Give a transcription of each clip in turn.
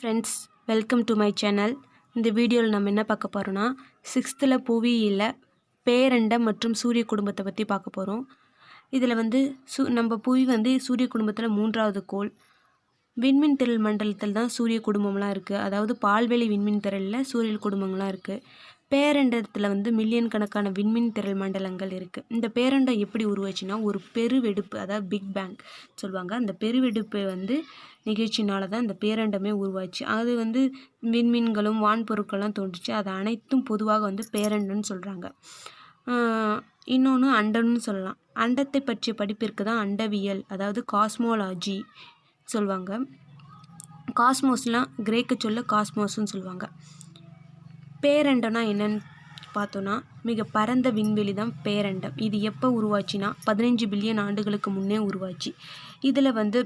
Friends welcome to my channel இந்த வீடியோவில் நம்ம என்ன பார்க்க போகிறோன்னா சிக்ஸ்த்தில் புவியில் பேரண்டம் மற்றும் சூரிய குடும்பத்தை பற்றி பார்க்க போகிறோம் இதில் வந்து சு நம்ம புவி வந்து சூரிய குடும்பத்தில் மூன்றாவது கோள். விண்மீன் திரள் மண்டலத்தில் தான் சூரிய குடும்பம்லாம் இருக்குது அதாவது பால்வெளி விண்மீன் திரளில் சூரிய குடும்பங்கள்லாம் இருக்குது பேரண்டத்தில் வந்து மில்லியன் கணக்கான விண்மீன் திரள் மண்டலங்கள் இருக்குது இந்த பேரண்டம் எப்படி உருவாச்சுன்னா ஒரு பெருவெடுப்பு அதாவது பிக் பேங் சொல்லுவாங்க. அந்த பெருவெடுப்பு வந்து நிகழ்ச்சினால தான் இந்த பேரண்டமே உருவாச்சு. அது வந்து விண்மீன்களும் வான்பொருட்கள்லாம் தோன்றுச்சு. அது அனைத்தும் பொதுவாக வந்து பேரண்டம்னு சொல்கிறாங்க இன்னொன்று அண்டம்னு சொல்லலாம். அண்டத்தை பற்றிய படிப்பிற்கு தான் அண்டவியல் அதாவது காஸ்மோலாஜி சொல்லுவாங்க காஸ்மோஸ்லாம் கிரேக்க சொல்ல காஸ்மோஸ்ன்னு சொல்லுவாங்க பேரண்டம்னா என்னன்னு பார்த்தோன்னா மிக பரந்த விண்வெளி தான் பேரண்டம். இது எப்போ உருவாச்சுன்னா பதினஞ்சு பில்லியன் ஆண்டுகளுக்கு முன்னே உருவாச்சு. இதில் வந்து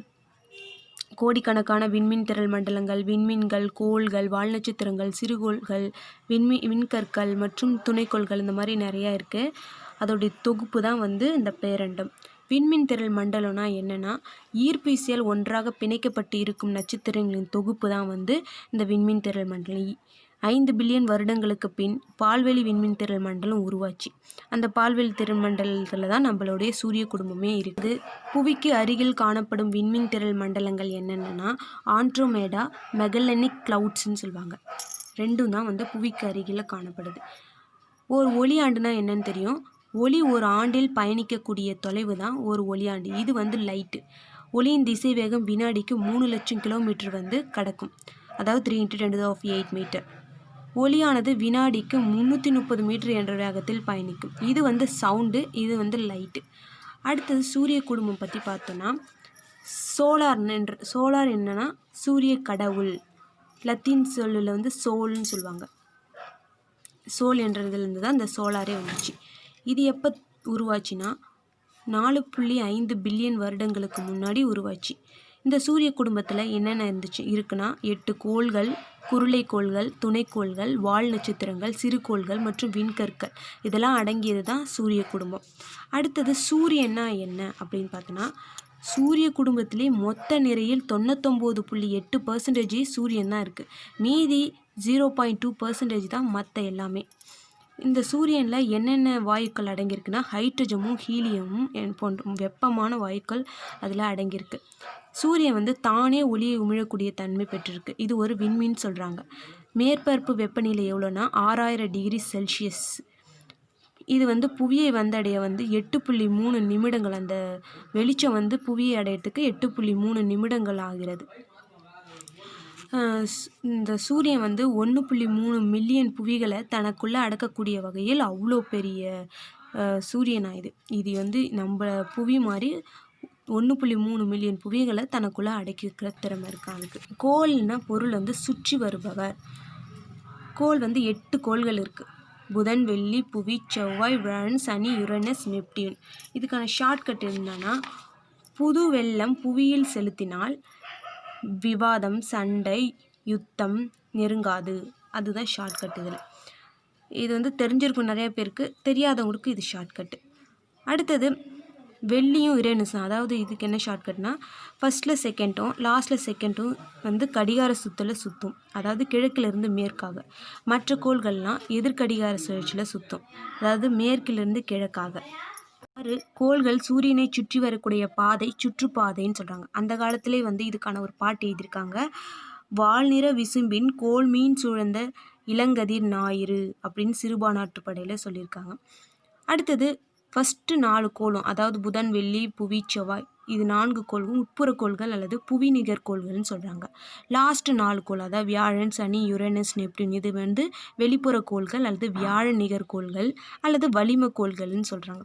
கோடிக்கணக்கான விண்மீன் திரள் மண்டலங்கள் விண்மீன்கள் கோள்கள் வால்நட்சத்திரங்கள் சிறுகோள்கள் விண்மீ விண்கற்கள் மற்றும் துணைக்கோள்கள் இந்த மாதிரி நிறையா இருக்குது அதோடைய தொகுப்பு தான் வந்து இந்த பேரண்டம். விண்மீன் திரள் மண்டலம்னா என்னென்னா ஈர்ப்பிசையால் ஒன்றாக பிணைக்கப்பட்டு இருக்கும் நட்சத்திரங்களின் தொகுப்பு தான் வந்து இந்த விண்மீன் திரள் மண்டலம். ஐந்து பில்லியன் வருடங்களுக்கு பின் பால்வெளி விண்மீன் திரள் மண்டலம் உருவாச்சு. அந்த பால்வெளி திரள் மண்டலத்தில் தான் நம்மளுடைய சூரிய குடும்பமே இருக்குது. புவிக்கு அருகில் காணப்படும் விண்மீன் திரள் மண்டலங்கள் என்னென்னா ஆண்ட்ரோமேடா மெகலனிக் கிளவுட்ஸ்ன்னு சொல்லுவாங்க. ரெண்டும் தான் வந்து புவிக்கு அருகில் காணப்படுது. ஒரு ஒளி ஆண்டுனா என்னன்னு தெரியும்? ஒளி ஒரு ஆண்டில் பயணிக்கக்கூடிய தொலைவு தான் ஒரு ஒளியாண்டு இது வந்து லைட்டு. ஒளியின் திசை வேகம் வினாடிக்கு மூணு லட்சம் கிலோமீட்டர் வந்து கடக்கும். அதாவது three into ten of eight metre ஒளியானது வினாடிக்கு முந்நூற்றி முப்பது மீட்டர் என்ற வேகத்தில் பயணிக்கும். இது வந்து சவுண்டு இது வந்து லைட்டு. அடுத்தது சூரிய குடும்பம் பற்றி பார்த்தோன்னா சோலார் என்ற சோலார் என்னன்னா சூரிய கடவுள். லத்தீன் சொல்லில் வந்து சோல்னு சொல்லுவாங்க. சோல் என்றதுலேருந்து தான் இந்த சோலாரே வந்துச்சு. இது எப்போ உருவாச்சுன்னா நாலு புள்ளி ஐந்து பில்லியன் வருடங்களுக்கு முன்னாடி உருவாச்சு. இந்த சூரிய குடும்பத்தில் என்னென்ன இருந்துச்சு? இருக்குன்னா எட்டு கோள்கள் குருளை கோள்கள் துணைக்கோள்கள் வால் நட்சத்திரங்கள் சிறுகோள்கள் மற்றும் விண்கற்கள். இதெல்லாம் அடங்கியது தான் சூரிய குடும்பம். அடுத்தது சூரியன்னா என்ன அப்படின்னு பார்த்தோன்னா சூரிய குடும்பத்திலே மொத்த நிறையில் தொண்ணூத்தொம்பது புள்ளி எட்டு பர்சன்டேஜ் சூரியன் தான் இருக்குது மீதி ஜீரோ பாயிண்ட் டூ பர்சன்டேஜ் தான் மற்ற எல்லாமே. இந்த சூரியனில் என்னென்ன வாயுக்கள் அடங்கியிருக்குன்னா ஹைட்ரஜமும் ஹீலியமும் போன்ற வெப்பமான வாயுக்கள் அதில் அடங்கியிருக்கு. சூரியன் வந்து தானே ஒளியை உமிழக்கூடிய தன்மை பெற்றிருக்கு. இது ஒரு விண்மீன் சொல்கிறாங்க மேற்பரப்பு வெப்பநிலை எவ்வளோன்னா ஆறாயிரம் டிகிரி செல்சியஸ். இது வந்து புவியை வந்தடைய வந்து எட்டு புள்ளி மூணு நிமிடங்கள். அந்த வெளிச்சம் வந்து புவியை அடையிறதுக்கு எட்டு புள்ளி மூணு நிமிடங்கள் ஆகிறது. இந்த சூரியன் வந்து ஒன்று புள்ளி மூணு மில்லியன் புவிகளை தனக்குள்ளே அடக்கக்கூடிய வகையில் அவ்வளோ பெரிய சூரியனாக இது இது வந்து நம்ம புவி மாதிரி ஒன்று புள்ளி மூணு மில்லியன் புவிகளை தனக்குள்ளே அடக்கிக்கிற திறமை இருக்கு அதுக்கு பொருள் வந்து சுற்றி வருபவர். கோல் வந்து எட்டு கோள்கள் இருக்குது புதன் வெள்ளி புவி செவ்வாய் வியாழன் சனி யுரனஸ் நெப்டியூன். இதுக்கான ஷார்ட்கட் என்னன்னா புது வெள்ளம் புவியில் செலுத்தினால் விவாதம் சண்டை யுத்தம் நெருங்காது. அதுதான் ஷார்ட்கட் இதில். இது வந்து தெரிஞ்சிருக்கும் நிறைய பேருக்கு தெரியாதவங்களுக்கு இது ஷார்ட்கட்டு அடுத்தது வெள்ளியும் யுரேனஸும் அதாவது இதுக்கு என்ன ஷார்ட்கட்னா ஃபஸ்ட்டில் செகண்டும் லாஸ்ட்டில் செகண்டும் வந்து கடிகார சுற்றில் சுற்றும் அதாவது கிழக்கிலிருந்து மேற்காக. மற்ற கோள்கள்லாம் எதிர்கடிகார சுழற்சியில் சுற்றும் அதாவது மேற்கிலிருந்து கிழக்காக. ஆறு கோள்கள் சூரியனை சுற்றி வரக்கூடிய பாதை சுற்றுப்பாதைன்னு சொல்கிறாங்க அந்த காலத்திலே வந்து இதுக்கான ஒரு பாட்டு எழுதியிருக்காங்க. வால்நிற விசும்பின் கோள் மீன் சூழ்ந்த இளங்கதிர் ஞாயிறு அப்படின்னு சிறுபானாற்றுப்படையில் சொல்லியிருக்காங்க. அடுத்தது ஃபஸ்ட்டு நாலு கோளும் அதாவது புதன் வெள்ளி புவி செவ்வாய் இது நான்கு கோள்களும் உட்புற கோள்கள் அல்லது புவி நிகர் கோள்கள்னு சொல்கிறாங்க லாஸ்ட்டு நாலு கோள் அதாவது வியாழன் சனி யுரேனஸ் நெப்டின் இது வந்து வெளிப்புற கோள்கள் அல்லது வியாழ நிகர் கோள்கள் அல்லது வளிம கோள்கள்னு சொல்கிறாங்க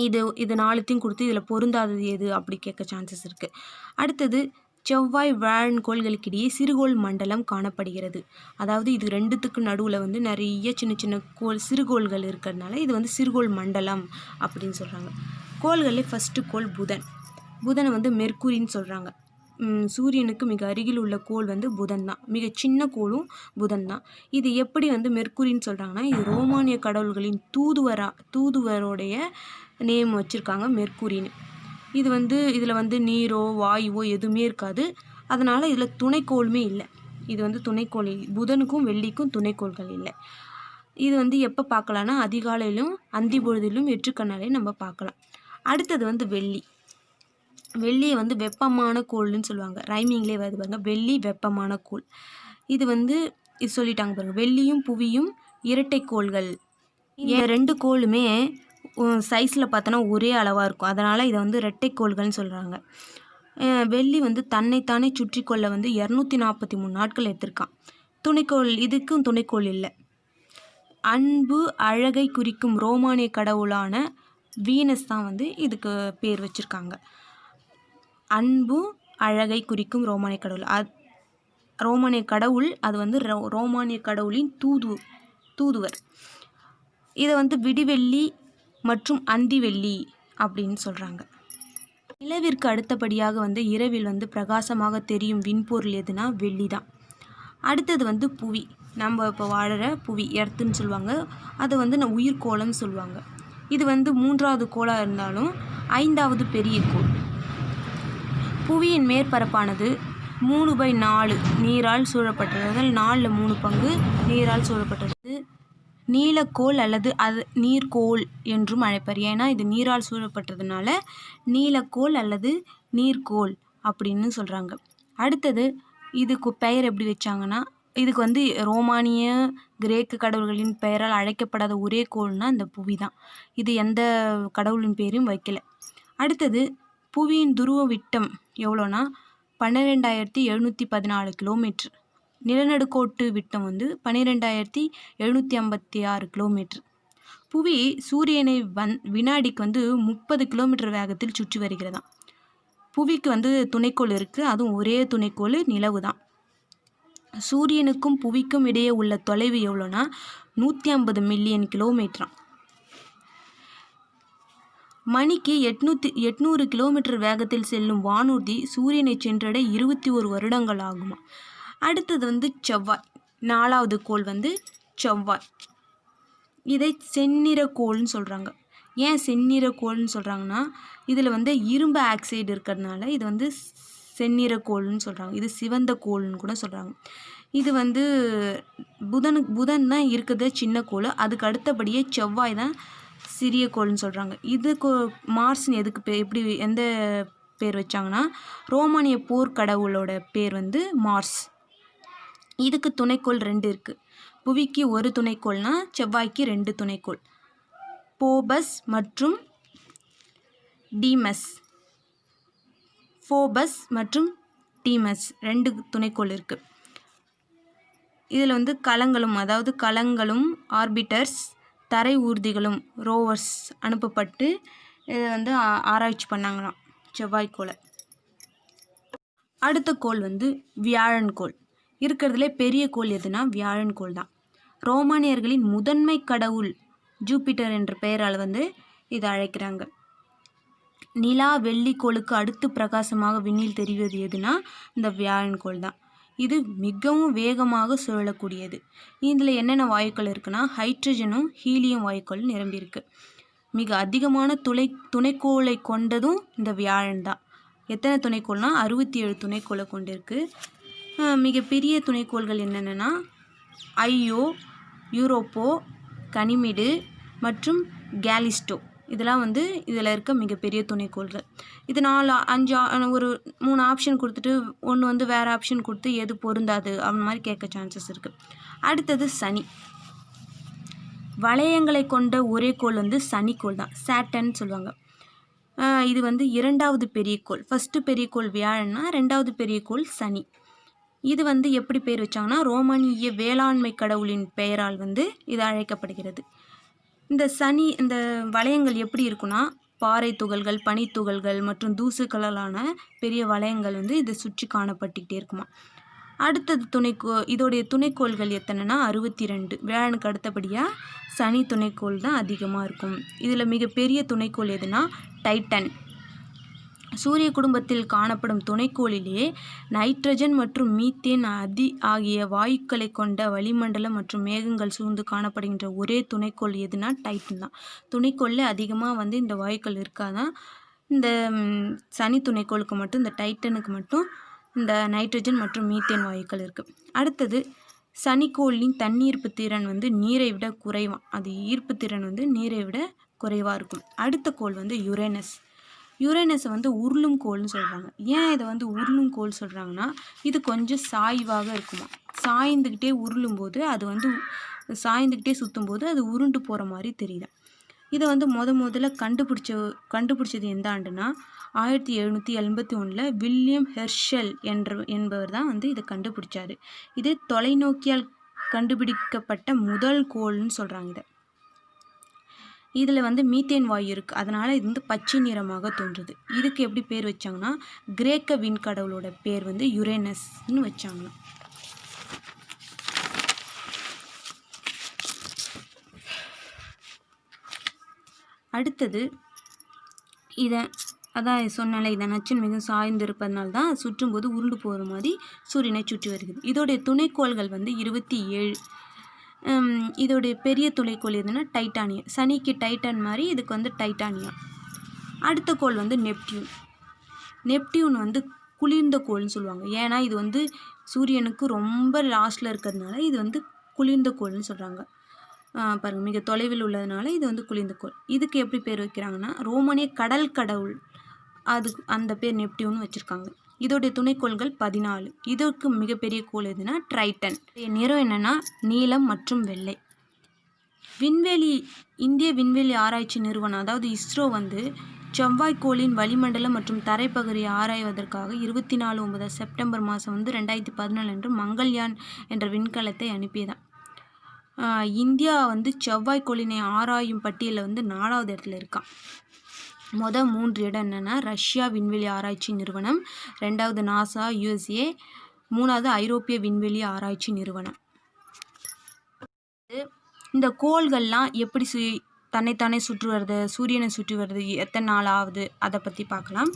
இது இது நாலுத்தையும் கொடுத்து இதில் பொருந்தாதது எது அப்படி கேட்க சான்சஸ் இருக்குது அடுத்தது செவ்வாய் வியாழன் கோள்களுக்கிடையே சிறுகோள் மண்டலம் காணப்படுகிறது. அதாவது இது ரெண்டுத்துக்கு நடுவில் வந்து நிறைய சின்ன சின்ன கோள் சிறுகோள்கள் இருக்கிறதுனால இது வந்து சிறுகோள் மண்டலம் அப்படின்னு சொல்கிறாங்க கோள்களில் ஃபஸ்ட்டு கோள் புதன். புதனை வந்து மெர்க்குரின்னு சொல்கிறாங்க சூரியனுக்கு மிக அருகில் உள்ள கோள் வந்து புதன் தான். மிக சின்ன கோளும் புதன் தான். இது எப்படி வந்து மெர்க்குரின்னு சொல்கிறாங்கன்னா இது ரோமானிய கடவுள்களின் தூதுவரா தூதுவரோடைய நேம் வச்சுருக்காங்க மெர்க்குரின்னு. இது வந்து இதில் வந்து நீரோ வாயுவோ எதுவுமே இருக்காது. அதனால் இதில் துணைக்கோளுமே இல்லை. இது வந்து துணைக்கோள் புதனுக்கும் வெள்ளிக்கும் துணைக்கோள்கள் இல்லை. இது வந்து எப்போ பார்க்கலான்னா அதிகாலையிலும் அந்தி பொழுதிலும் வெற்றுக்கண்ணாலையும் நம்ம பார்க்கலாம் அடுத்தது வந்து வெள்ளி. வெள்ளியை வந்து வெப்பமான கோள்னு சொல்லுவாங்க. ரைமிங்லேயே வருது பாருங்க. வெள்ளி வெப்பமான கோள். இது வந்து இது சொல்லிட்டாங்க பாருங்க. வெள்ளியும் புவியும் இரட்டை கோள்கள். இந்த ரெண்டு கோளுமே சைஸில் பார்த்தோன்னா ஒரே அளவாக இருக்கும். அதனால் இதை வந்து ரெட்டை கோள்கள்னு சொல்கிறாங்க வெள்ளி வந்து தன்னைத்தானே சுற்றி கொள்ள வந்து இரநூத்தி நாற்பத்தி மூணு நாட்கள் எடுத்திருக்கான். துணைக்கோள் இதுக்கும் துணைக்கோள் இல்லை. அன்பு அழகை குறிக்கும் ரோமானிய கடவுளான வீனஸ் தான் வந்து இதுக்கு பேர் வச்சுருக்காங்க. அன்பு அழகை குறிக்கும் ரோமானிய கடவுள். அது ரோமானிய கடவுள் அது வந்து ரோ ரோமானிய கடவுளின் தூது தூதுவர். இதை வந்து விடிவெள்ளி மற்றும் அந்திவெள்ளி அப்படின்னு சொல்கிறாங்க நிலவிற்கு அடுத்தபடியாக வந்து இரவில் வந்து பிரகாசமாக தெரியும் விண்பொருள் எதுனா வெள்ளி தான் அடுத்தது வந்து புவி. நம்ம இப்போ வாழற புவி எர்த்துன்னு சொல்லுவாங்க. அதை வந்து நான் உயிர்க்கோளம்னு சொல்லுவாங்க. இது வந்து மூன்றாவது கோளாக இருந்தாலும் ஐந்தாவது பெரிய கோள். புவியின் மேற்பரப்பானது மூணு பை நாலு நீரால் சூழப்பட்டது. நாலில் மூணு பங்கு நீரால் சூழப்பட்டது. நீலக்கோள் அல்லது அது நீர்க்கோள் என்றும் அழைப்பார். ஏன்னா இது நீரால் சூழப்பட்டதுனால நீலக்கோள் அல்லது நீர்க்கோள் அப்படின்னு சொல்கிறாங்க அடுத்தது இதுக்கு பெயர் எப்படி வச்சாங்கன்னா இதுக்கு வந்து ரோமானிய கிரேக்கு கடவுள்களின் பெயரால் அழைக்கப்படாத ஒரே கோள்னால் இந்த புவி தான். இது எந்த கடவுளின் பேரும் வைக்கல. அடுத்தது புவியின் துருவ விட்டம் எவ்வளோனா பன்னிரெண்டாயிரத்தி எழுநூற்றி பதினாலு கிலோமீட்ரு நிலநடுக்கோட்டு விட்டம் வந்து பன்னிரெண்டாயிரத்தி எழுநூற்றி ஐம்பத்தி ஆறு கிலோமீட்டர் புவி சூரியனை வந் வினாடிக்கு வந்து முப்பது கிலோமீட்டர் வேகத்தில் சுற்றி வருகிறதாம். புவிக்கு வந்து துணைக்கோள் இருக்குது அதுவும் ஒரே துணைக்கோள் நிலவு தான் சூரியனுக்கும் புவிக்கும் இடையே உள்ள தொலைவு எவ்வளோனா நூற்றி ஐம்பது மில்லியன் கிலோமீட்டராம் மணிக்கு எட்நூற்றி எட்நூறு கிலோமீட்டர் வேகத்தில் செல்லும் வானூர்தி சூரியனை சென்றடைய இருபத்தி ஒரு வருடங்கள் ஆகுமா அடுத்தது வந்து செவ்வாய். நாலாவது கோள் வந்து செவ்வாய். இதை செந்நிற கோள்னு சொல்கிறாங்க ஏன் செந்நிற கோள்னு சொல்கிறாங்கன்னா இதில் வந்து இரும்பு ஆக்சைடு இருக்கிறதுனால இது வந்து செந்நிற கோள்னு சொல்கிறாங்க இது சிவந்த கோள்னு கூட சொல்கிறாங்க இது வந்து புதனு புதன் தான் இருக்குது சின்ன கோள். அதுக்கு அடுத்தபடியே செவ்வாய் தான் சிறிய கோள்னு சொல்கிறாங்க இதுக்கு மார்ஸ்னு எதுக்கு பே எப்படி எந்த பேர் வச்சாங்கன்னா ரோமானிய போர்க்கடவுளோட பேர் வந்து மார்ஸ். இதுக்கு துணைக்கோள் ரெண்டு இருக்குது புவிக்கு ஒரு துணைக்கோள்னால் செவ்வாய்க்கு ரெண்டு துணைக்கோள். போபஸ் மற்றும் டீமஸ். ஃபோபஸ் மற்றும் டீமஸ் ரெண்டு துணைக்கோள் இருக்குது இதில் வந்து கலங்களும் அதாவது கலங்களும் ஆர்பிட்டர்ஸ் தரை ஊர்திகளும் ரோவர்ஸ் அனுப்பப்பட்டு இதை வந்து ஆ- ஆராய்ச்சி பண்ணாங்களாம் செவ்வாய்க்கோளை. அடுத்த கோள் வந்து வியாழன் கோள். இருக்கிறதுலே பெரிய கோள் எதுனா வியாழன் கோள் தான் ரோமானியர்களின் முதன்மை கடவுள் ஜூபிட்டர் என்ற பெயரால் வந்து இதை அழைக்கிறாங்க. நிலா வெள்ளி கோளுக்கு அடுத்து பிரகாசமாக விண்ணில் தெரிவது எதுனா இந்த வியாழன் கோள் தான் இது மிகவும் வேகமாக சுழலக்கூடியது. இதில் என்னென்ன வாயுக்கள் இருக்குன்னா ஹைட்ரஜனும் ஹீலியம் வாயுக்கள் நிரம்பியிருக்கு. மிக அதிகமான துளை துணைக்கோளை கொண்டதும் இந்த வியாழன் தான் எத்தனை துணைக்கோள்னா அறுபத்தி ஏழு துணைக்கோளை கொண்டிருக்கு. மிகப்பெரிய துணைக்கோள்கள் என்னென்னா ஐயோ யூரோப்போ கனிமிடு மற்றும் கேலிஸ்டோ. இதெல்லாம் வந்து இதில் இருக்க மிகப்பெரிய துணைக்கோள்கள். இது நாலு அஞ்சு ஒரு மூணு ஆப்ஷன் கொடுத்துட்டு ஒன்று வந்து வேறு ஆப்ஷன் கொடுத்து எது பொருந்தாது அந்த மாதிரி கேட்க சான்சஸ் இருக்குது அடுத்தது சனி. வளையங்களை கொண்ட ஒரே கோள் வந்து சனிக்கோள் தான். சேட்டன் சொல்லுவாங்க. இது வந்து இரண்டாவது பெரிய கோள். ஃபஸ்ட்டு பெரிய கோள் வியாழன்னா ரெண்டாவது பெரிய கோள் சனி. இது வந்து எப்படி பேர் வச்சாங்கன்னா ரோமானிய வேளாண்மை கடவுளின் பெயரால் வந்து இது அழைக்கப்படுகிறது. இந்த சனி இந்த வளையங்கள் எப்படி இருக்குன்னா பாறை துகள்கள் பனித்துகள்கள் மற்றும் தூசுக்களாலான பெரிய வளையங்கள் வந்து இதை சுற்றி காணப்பட்டுக்கிட்டே இருக்குமா. அடுத்தது துணைக்கோ இதோடைய துணைக்கோள்கள் எத்தனைனா அறுபத்தி ரெண்டு வியாழனுக்கு அடுத்தபடியாக சனி துணைக்கோள் தான் அதிகமாக இருக்கும். இதில் மிகப்பெரிய துணைக்கோள் எதுனா டைட்டன். சூரிய குடும்பத்தில் காணப்படும் துணைக்கோளிலே நைட்ரஜன் மற்றும் மீத்தேன் அதி ஆகிய வாயுக்களை கொண்ட வளிமண்டலம் மற்றும் மேகங்கள் சூழ்ந்து காணப்படுகின்ற ஒரே துணைக்கோள் எதுனா டைட்டன் தான். துணைக்கோளில் அதிகமாக வந்து இந்த வாயுக்கள் இருக்காதான் இந்த சனி துணைக்கோளுக்கு மட்டும் இந்த டைட்டனுக்கு மட்டும் இந்த நைட்ரஜன் மற்றும் மீத்தேன் வாயுக்கள் இருக்குது அடுத்தது சனிக்கோளின் தண்ணீர்ப்பு திறன் வந்து நீரை விட குறைவான் அது ஈர்ப்பு திறன் வந்து நீரை விட குறைவாக இருக்கும். அடுத்த கோள் வந்து யுரேனஸ். யுரேனஸை வந்து உருளும் கோள்னு சொல்கிறாங்க ஏன் இதை வந்து உருளும் கோள் சொல்கிறாங்கன்னா இது கொஞ்சம் சாய்வாக இருக்குமா? சாய்ந்துக்கிட்டே உருளும் போது அது வந்து சாய்ந்துக்கிட்டே சுற்றும் போது அது உருண்டு போகிற மாதிரி தெரியுது. இதை வந்து முத முதல்ல கண்டுபிடிச்ச கண்டுபிடிச்சது எந்த ஆண்டுனா ஆயிரத்தி எழுநூற்றி எண்பத்தி ஒன்றில் வில்லியம் ஹெர்ஷல் என்ற என்பவர் தான் வந்து இதை கண்டுபிடிச்சாரு. இது தொலைநோக்கியால் கண்டுபிடிக்கப்பட்ட முதல் கோள்னு சொல்கிறாங்க இதை. இதில் வந்து மீத்தேன் வாயு இருக்குது அதனால் இது வந்து பச்சை நிறமாக தோன்றுது. இதுக்கு எப்படி பேர் வச்சாங்கன்னா கிரேக்க விண்கடவுளோட பேர் வந்து யுரேனஸ்னு வச்சாங்களாம். அடுத்தது இதை அதான் சொன்னால இதை நச்சுன்னு மிகவும் சாய்ந்திருப்பதனால தான் சுற்றும்போது உருண்டு போகிற மாதிரி சூரியனை சுற்றி வருகிறது. இதோடைய துணைக்கோள்கள் வந்து இருபத்தி ஏழு. இதோடைய பெரிய துளைக்கோள் எதுனா டைட்டானியம். சனிக்கு டைட்டன் மாதிரி இதுக்கு வந்து டைட்டானியம். அடுத்த கோள் வந்து நெப்டியூன். நெப்டியூன் வந்து குளிர்ந்த கோள்னு சொல்லுவாங்க. ஏன்னா இது வந்து சூரியனுக்கு ரொம்ப லாஸ்ட்டில் இருக்கிறதுனால இது வந்து குளிர்ந்த கோள்னு சொல்கிறாங்க பாருங்கள் மிக தொலைவில் உள்ளதுனால இது வந்து குளிர்ந்த கோள். இதுக்கு எப்படி பேர் வைக்கிறாங்கன்னா ரோமனே கடல் கடவுள். அது அந்த பேர் நெப்டியூன்னு வச்சுருக்காங்க. இதோடைய துணைக்கோள்கள் பதினாலு. இதற்கு மிகப்பெரிய கோள் எதுனா ட்ரைட்டன். நிறம் என்னென்னா நீலம் மற்றும் வெள்ளை. விண்வெளி இந்திய விண்வெளி ஆராய்ச்சி நிறுவனம் அதாவது இஸ்ரோ வந்து செவ்வாய்க்கோளின் வளிமண்டலம் மற்றும் தரைப்பகுதியை ஆராய்வதற்காக இருபத்தி நாலு ஒன்பது செப்டம்பர் மாதம் வந்து ரெண்டாயிரத்தி பதினாலு அன்று மங்கள்யான் என்ற விண்கலத்தை அனுப்பியதான் இந்தியா வந்து செவ்வாய்க்கோளினை ஆராயும் பட்டியலில் வந்து நாலாவது இடத்துல இருக்கான் மொதல் மூன்று இடம் என்னென்னா ரஷ்யா விண்வெளி ஆராய்ச்சி நிறுவனம். ரெண்டாவது நாசா யூஎஸ்ஏ. மூணாவது ஐரோப்பிய விண்வெளி ஆராய்ச்சி நிறுவனம். இந்த கோள்கள்லாம் எப்படி சு தன்னைத்தானே சுற்றி வருது சூரியனை சுற்றி வருது எத்தனை நாள் ஆகுது அதை பற்றி பார்க்கலாம்.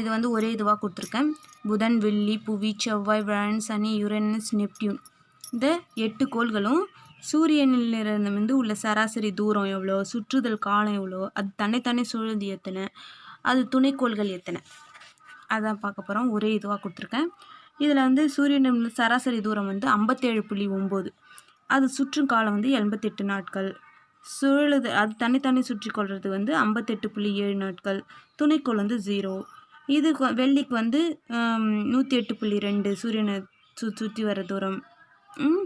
இது வந்து ஒரே இதுவாக கொடுத்துருக்கேன். புதன் வெள்ளி புவி செவ்வாய் வியாழன் சனி யுரேனஸ் நெப்டியூன். இந்த எட்டு கோள்களும் சூரியனிலிருந்து வந்து உள்ள சராசரி தூரம் எவ்வளோ? சுற்றுதல் காலம் எவ்வளோ? அது தன்னைத்தானே சுழந்து எத்தனை அது துணைக்கோள்கள் எத்தனை அதான் பார்க்க போகிறோம் ஒரே இதுவாக கொடுத்துருக்கேன். இதில் வந்து சூரியன் சராசரி தூரம் வந்து ஐம்பத்தேழு புள்ளி ஒம்பது. அது சுற்றும் காலம் வந்து எண்பத்தெட்டு நாட்கள். சுழலுது அது தன்னைத்தானே சுற்றி கொள்வது வந்து ஐம்பத்தெட்டு புள்ளி ஏழு நாட்கள். துணைக்கோள் வந்து ஜீரோ இது வெள்ளிக்கு வந்து நூற்றி எட்டு புள்ளி ரெண்டு சூரியனை சு சுற்றி வர தூரம்.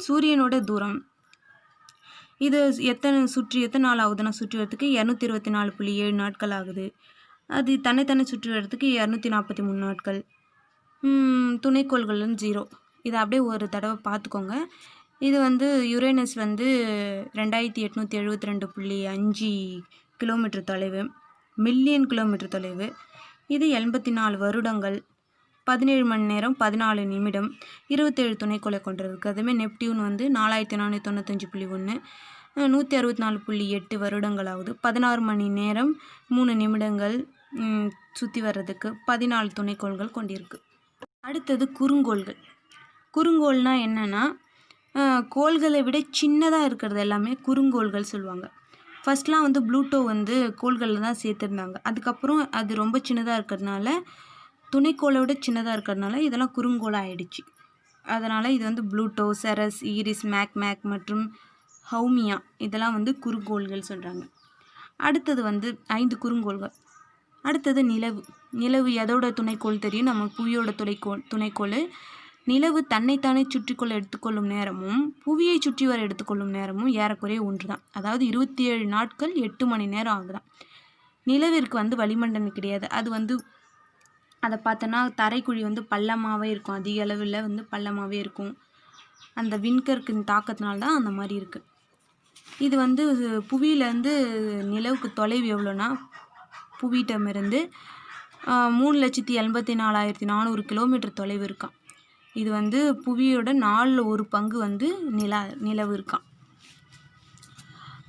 சூரியனோட தூரம். இது எத்தனை சுற்றி எத்தனை நாள் ஆகுதுன்னா சுற்றி வரத்துக்கு இரநூத்தி இருபத்தி நாலு புள்ளி ஏழு நாட்கள் ஆகுது. அது தன்னைத்தானே சுற்றி வரத்துக்கு இரநூத்தி நாற்பத்தி மூணு நாட்கள் துணைக்கோள்கள் ஜீரோ. இதை அப்படியே ஒரு தடவை பார்த்துக்கோங்க. இது வந்து யுரேனஸ் வந்து ரெண்டாயிரத்தி எட்நூற்றி எழுபத்தி ரெண்டு புள்ளி அஞ்சு கிலோமீட்டர் தொலைவு மில்லியன் கிலோமீட்டர் தொலைவு. இது எண்பத்தி நாலு வருடங்கள். பதினேழு மணி நேரம் பதினாலு நிமிடம் இருபத்தேழு துணைக்கோளை கொண்டிருக்கு அதுமாதிரி நெப்டியூன் வந்து நாலாயிரத்தி நானூற்றி தொண்ணூத்தஞ்சு புள்ளி ஒன்று நூற்றி அறுபத்தி நாலு புள்ளி எட்டு வருடங்கள் ஆகுது பதினாறு மணி நேரம் மூணு நிமிடங்கள் சுற்றி வர்றதுக்கு பதினாலு துணைக்கோள்கள் கொண்டிருக்கு. அடுத்தது குறுங்கோள்கள். குறுங்கோள்னால் என்னென்னா கோள்களை விட சின்னதாக இருக்கிறது எல்லாமே குறுங்கோள்கள் சொல்லுவாங்க. ஃபஸ்ட்லாம் வந்து ப்ளூட்டோ வந்து கோள்களில் தான் சேர்த்துருந்தாங்க. அதுக்கப்புறம் அது ரொம்ப சின்னதாக இருக்கிறதுனால துணைக்கோளை விட சின்னதாக இருக்கிறதுனால இதெல்லாம் குறுங்கோளாக ஆயிடுச்சு. அதனால் இது வந்து Pluto Ceres Eris Makemake மற்றும் ஹவுமியா இதெல்லாம் வந்து குறுங்கோள்கள் சொல்கிறாங்க அடுத்தது வந்து ஐந்து குறுங்கோள்கள். அடுத்தது நிலவு. நிலவு எதோட துணைக்கோள் தெரியும்? நம்ம புவியோட துணைக்கோள் துணைக்கோள். நிலவு தன்னைத்தானே சுற்றிக்கொள்ள எடுத்துக்கொள்ளும் நேரமும் புவியை சுற்றி வர எடுத்துக்கொள்ளும் நேரமும் ஏறக்குறைய ஒன்று தான் அதாவது இருபத்தி ஏழு நாட்கள் எட்டு மணி நேரம் ஆகுதான். நிலவிற்கு வந்து வளிமண்டலம் கிடையாது. அது வந்து அதை பார்த்தோன்னா தரைக்குழி வந்து பள்ளமாகவே இருக்கும். அதிக அளவில் வந்து பள்ளமாகவே இருக்கும். அந்த விண்கற்கின் தாக்கத்தினால தான் அந்த மாதிரி இருக்குது இது வந்து புவியிலேருந்து நிலவுக்கு தொலைவு எவ்வளோன்னா புவியிட்டமிருந்து மூணு லட்சத்தி எண்பத்தி நாலாயிரத்தி நானூறு கிலோமீட்டர் தொலைவு இருக்கான் இது வந்து புவியோட நாலில் ஒரு பங்கு வந்து நிலா நிலவு இருக்கான்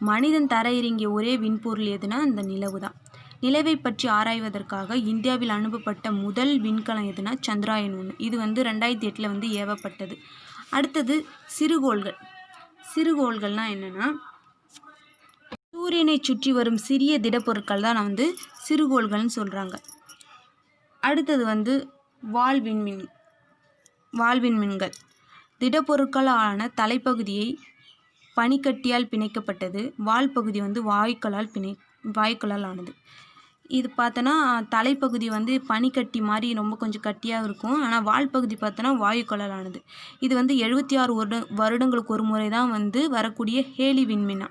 மனிதன் தர இறங்கிய ஒரே விண்பொருள் எதுனா அந்த நிலவு தான். நிலவை பற்றி ஆராய்வதற்காக இந்தியாவில் அனுப்பப்பட்ட முதல் விண்கலம் எதுனா சந்திராயன் ஒன்று இது வந்து ரெண்டாயிரத்தி எட்டில் வந்து ஏவப்பட்டது. அடுத்தது சிறுகோள்கள். சிறுகோள்கள்னால் என்னென்னா சூரியனை சுற்றி வரும் சிறிய திடப்பொருட்கள் தான் வந்து சிறுகோள்கள்னு சொல்கிறாங்க அடுத்தது வந்து வால் விண்மின் திடப்பொருட்களான தலைப்பகுதியை பனிக்கட்டியால் பிணைக்கப்பட்டது. வால் பகுதி வந்து வாயுக்களால் பிணை வாயுக்களால் ஆனது. இது பார்த்தோன்னா தலைப்பகுதி வந்து பனிக்கட்டி மாதிரி ரொம்ப கொஞ்சம் கட்டியாக இருக்கும். ஆனால் வால் பகுதி பார்த்தோன்னா வாயுக்களால் ஆனது இது வந்து எழுபத்தி ஆறு வருட வருடங்களுக்கு ஒரு முறை தான் வந்து வரக்கூடிய ஹேலி விண்மீனா.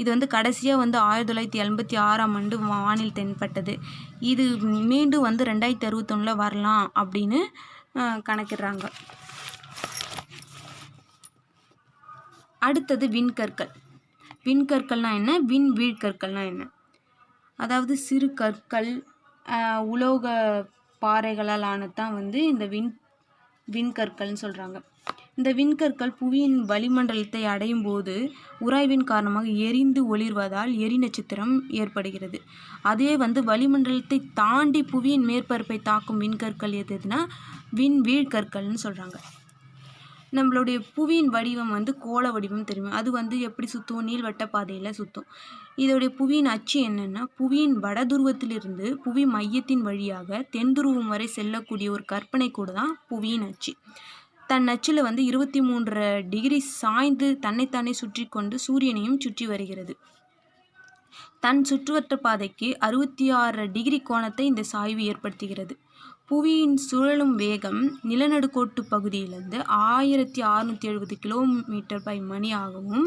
இது வந்து கடைசியாக வந்து ஆயிரத்தி தொள்ளாயிரத்தி எண்பத்தி ஆறாம் ஆண்டு வானில் தென்பட்டது. இது மீண்டும் வந்து ரெண்டாயிரத்தி அறுபத்தொன்னில் வரலாம் அப்படின்னு கணக்கிடுறாங்க. அடுத்தது விண்கற்கள். விண்கற்கள்னால் என்ன? விண் வீழ்கற்கள்னால் என்ன? அதாவது சிறு கற்கள் உலோக பாறைகளால் ஆனதுதான் வந்து இந்த விண் விண்கற்கள்னு சொல்கிறாங்க இந்த விண்கற்கள் புவியின் வளிமண்டலத்தை அடையும் போது உராய்வின் காரணமாக எரிந்து ஒளிர்வதால் எரி நட்சத்திரம் ஏற்படுகிறது. அதே வந்து வளிமண்டலத்தை தாண்டி புவியின் மேற்பரப்பை தாக்கும் விண்கற்கள் எது எதுனா விண் வீழ்கற்கள்னு சொல்கிறாங்க நம்மளுடைய புவியின் வடிவம் வந்து கோள வடிவம் தெரியும்? அது வந்து எப்படி சுற்றும் நீள்வட்ட பாதையில் சுற்றும் இதோடைய புவியின் அச்சு என்னென்னா புவியின் வடதுருவத்திலிருந்து புவி மையத்தின் வழியாக தென் துருவம் வரை செல்லக்கூடிய ஒரு கற்பனை கூட தான் புவியின் அச்சு. தன் அச்சில் வந்து இருபத்தி மூன்று டிகிரி சாய்ந்து தன்னைத்தானே சுற்றி கொண்டு சூரியனையும் சுற்றி வருகிறது. தன் சுற்றுவட்ட பாதைக்கு அறுபத்தி ஆறு டிகிரி கோணத்தை இந்த சாய்வு ஏற்படுத்துகிறது. புவியின் சுழலும் வேகம் நிலநடுக்கோட்டு பகுதியிலிருந்து ஆயிரத்தி அறுநூற்றி எழுபது கிலோமீட்டர் பை மணி ஆகவும்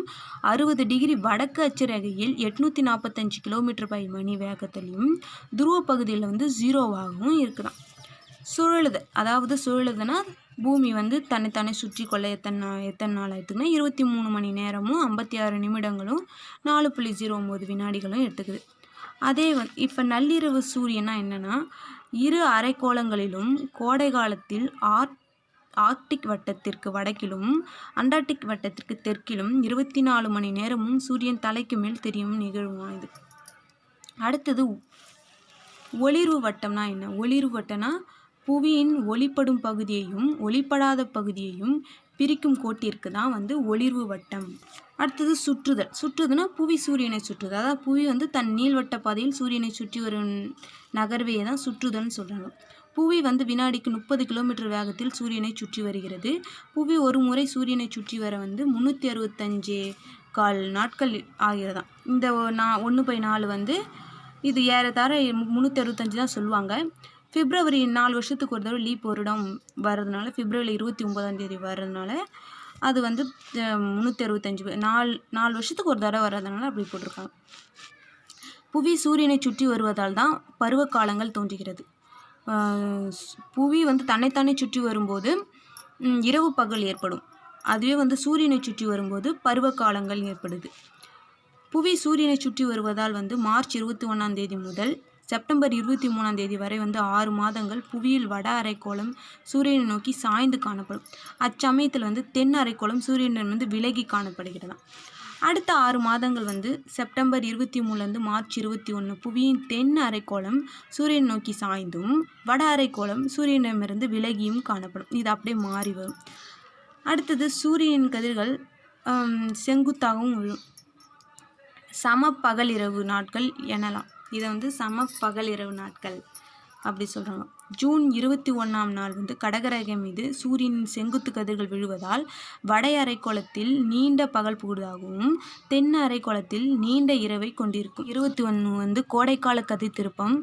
அறுபது டிகிரி வடக்கு அச்சரேகையில் எட்நூற்றி நாற்பத்தஞ்சு கிலோமீட்டர் பை மணி வேகத்திலையும் துருவ பகுதியில் வந்து ஜீரோவாகவும் இருக்குதாம் சுழலுது. அதாவது சுழலுதுன்னா பூமி வந்து தன்னைத்தானே சுற்றி கொள்ள எத்தனை நாள் எத்தனை நாள் ஆயிடுதுன்னா இருபத்தி மூணு மணி நேரமும் ஐம்பத்தி ஆறு நிமிடங்களும் நாலு புள்ளி ஜீரோ ஒம்பது வினாடிகளும் எடுத்துக்குது. அதே வந் இப்போ நள்ளிரவு சூரியனா என்னென்னா இரு அரைக்கோளங்களிலும் கோடை காலத்தில் ஆர்க் ஆர்க்டிக் வட்டத்திற்கு வடக்கிலும் அண்டார்டிக் வட்டத்திற்கு தெற்கிலும் இருபத்தி நாலு மணி நேரமும் சூரியன் தலைக்கு மேல் தெரியும் நிகழ்வுமா இது அடுத்தது ஒளிர்வு வட்டம்னா என்ன? ஒளிர்வு வட்டம்னா புவியின் ஒளிப்படும் பகுதியையும் ஒளிப்படாத பகுதியையும் பிரிக்கும் கோட்டிற்கு தான் வந்து ஒளிர்வு வட்டம். அடுத்தது சுற்றுதல். சுற்றுதுன்னா புவி சூரியனை சுற்றுது. அதாவது புவி வந்து தன் நீள்வட்ட பாதையில் சூரியனை சுற்றி வரும் நகர்வையை தான் சுற்றுதல்னு சொல்கிறாங்க புவி வந்து வினாடிக்கு முப்பது கிலோமீட்டர் வேகத்தில் சூரியனை சுற்றி வருகிறது. புவி ஒரு முறை சூரியனை சுற்றி வர வந்து முந்நூற்றி அறுபத்தஞ்சு கால் நாட்கள் ஆகிறதாம். இந்த நான் ஒன்று பை நாலு வந்து இது ஏறத்தாழ முந்நூற்றி அறுபத்தஞ்சு தான் சொல்லுவாங்க. பிப்ரவரி நாலு வருஷத்துக்கு ஒரு தடவை லீப் வருடம் வர்றதுனால பிப்ரவரி இருபத்தி ஒன்பதாம் தேதி வர்றதுனால அது வந்து முந்நூற்றி அறுபத்தஞ்சு நாலு நாலு வருஷத்துக்கு ஒரு தடவை வர்றதுனால அப்படி போட்டிருக்காங்க. புவி சூரியனை சுற்றி வருவதால் தான் பருவகாலங்கள் தோன்றுகிறது. புவி வந்து தன்னைத்தானே சுற்றி வரும்போது இரவு பகல் ஏற்படும். அதுவே வந்து சூரியனை சுற்றி வரும்போது பருவகாலங்கள் ஏற்படுது. புவி சூரியனை சுற்றி வருவதால் வந்து மார்ச் இருபத்தி ஒன்றாம் தேதி முதல் செப்டம்பர் இருபத்தி மூணாம் தேதி வரை வந்து ஆறு மாதங்கள் புவியில் வட அரைக்கோளம் சூரியனை நோக்கி சாய்ந்து காணப்படும். அச்சமயத்தில் வந்து தென் அரைக்கோளம் சூரியனிடமிருந்து விலகி காணப்படுகிறதாம். அடுத்த ஆறு மாதங்கள் வந்து செப்டம்பர் இருபத்தி மூணுலேருந்து மார்ச் இருபத்தி ஒன்று புவியின் தென் அரைக்கோளம் சூரியனை நோக்கி சாய்ந்தும் வட அரைக்கோளம் சூரியனிடமிருந்து விலகியும் காணப்படும். இது அப்படியே மாறி வரும். அடுத்தது சூரியன் கதிர்கள் செங்குத்தாகவும் விழும் சம பகல் இரவு நாட்கள் எனலாம். இதை வந்து சம பகல் இரவு நாட்கள் அப்படி சொல்கிறாங்க ஜூன் இருபத்தி ஒன்றாம் நாள் வந்து கடகரகம் மீது சூரியனின் செங்குத்து கதிர்கள் விழுவதால் வட அரைக்கோளத்தில் நீண்ட பகல் புகுவதாகவும் தென் அரைக்கோளத்தில் நீண்ட இரவை கொண்டிருக்கும். இருபத்தி ஒன்று வந்து கோடைக்கால கதிர் திருப்பம்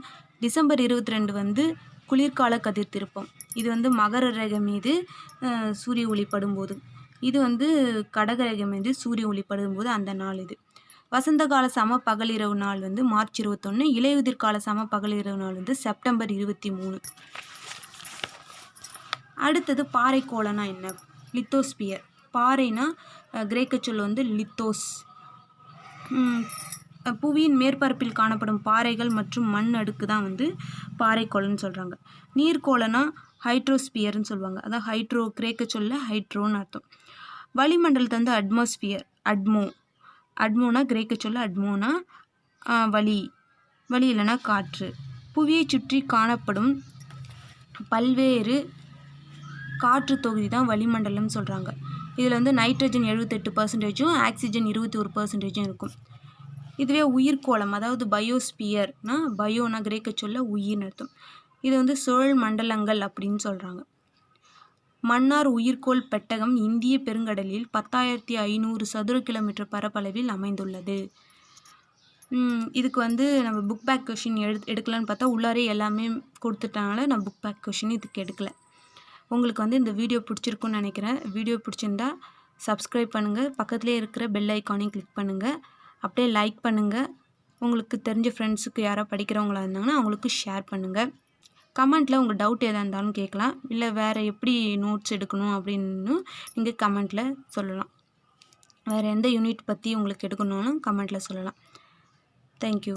டிசம்பர் இருபத்தி ரெண்டு வந்து குளிர்கால கதிர் திருப்பம் இது வந்து மகர ரகம் மீது சூரிய ஒளிப்படும் போது இது வந்து கடகரகம் மீது சூரிய ஒளிப்படும் போது அந்த நாள் இது. வசந்த கால சம பகலிரவு நாள் வந்து மார்ச் இருபத்தொன்று இலையுதிர் கால சம பகலிரவு நாள் வந்து செப்டம்பர் இருபத்தி மூணு. அடுத்தது பாறைக்கோளனா என்ன? லித்தோஸ்பியர். பாறைனா கிரேக்க சொல் வந்து லித்தோஸ். புவியின் மேற்பரப்பில் காணப்படும் பாறைகள் மற்றும் மண் அடுக்கு தான் வந்து பாறைக்கோளன்னு சொல்கிறாங்க நீர்க்கோளம்னா ஹைட்ரோஸ்பியர்னு சொல்லுவாங்க. அதான் ஹைட்ரோ கிரேக்க சொல்ல ஹைட்ரோன்னு அர்த்தம். வளிமண்டலத்தை வந்து அட்மாஸ்பியர் அட்மோ. அட்மோனா கிரேக்க சொல்ல அட்மோனா வழி வலி. இல்லைன்னா காற்று. புவியை சுற்றி காணப்படும் பல்வேறு காற்று தொகுதி தான் வளிமண்டலம்னு சொல்கிறாங்க இதில் வந்து நைட்ரஜன் எழுபத்தெட்டு பர்சன்டேஜும் ஆக்சிஜன் இருபத்தி ஒரு பர்சன்டேஜும் இருக்கும். இதுவே உயிர்க்கோளம் அதாவது பயோஸ்பியர்னா பயோனா கிரேக்க சொல்ல உயிர்னு அர்த்தம். இது வந்து சுழல் மண்டலங்கள் அப்படின்னு சொல்கிறாங்க மன்னார் உயிர்க்கோள் பெட்டகம் இந்திய பெருங்கடலில் பத்தாயிரத்தி ஐநூறு சதுர கிலோமீட்டர் பரப்பளவில் அமைந்துள்ளது. இதுக்கு வந்து நம்ம புக் பேக் கொஷின் எடு எடுக்கலான்னு பார்த்தா உள்ளாரே எல்லாமே கொடுத்துட்டனால நான் புக் பேக் கொஷின் இதுக்கு எடுக்கல. உங்களுக்கு வந்து இந்த வீடியோ பிடிச்சிருக்குன்னு நினைக்கிறேன். வீடியோ பிடிச்சிருந்தா சப்ஸ்கிரைப் பண்ணுங்கள் பக்கத்துலேயே இருக்கிற பெல் ஐக்கானையும் கிளிக் பண்ணுங்கள் அப்படியே லைக் பண்ணுங்கள் உங்களுக்கு தெரிஞ்ச ஃப்ரெண்ட்ஸுக்கு யாராவது படிக்கிறவங்களா இருந்தாங்கன்னா அவங்களுக்கு ஷேர் பண்ணுங்கள் கமெண்ட்டில் உங்கள் டவுட் எதாக இருந்தாலும் கேட்கலாம் இல்லை வேறு எப்படி நோட்ஸ் எடுக்கணும் அப்படின்னு நீங்கள் கமெண்ட்டில் சொல்லலாம். வேறு எந்த யூனிட் பற்றி உங்களுக்கு எடுக்கணும்னு கமெண்ட்டில் சொல்லலாம். தேங்க்யூ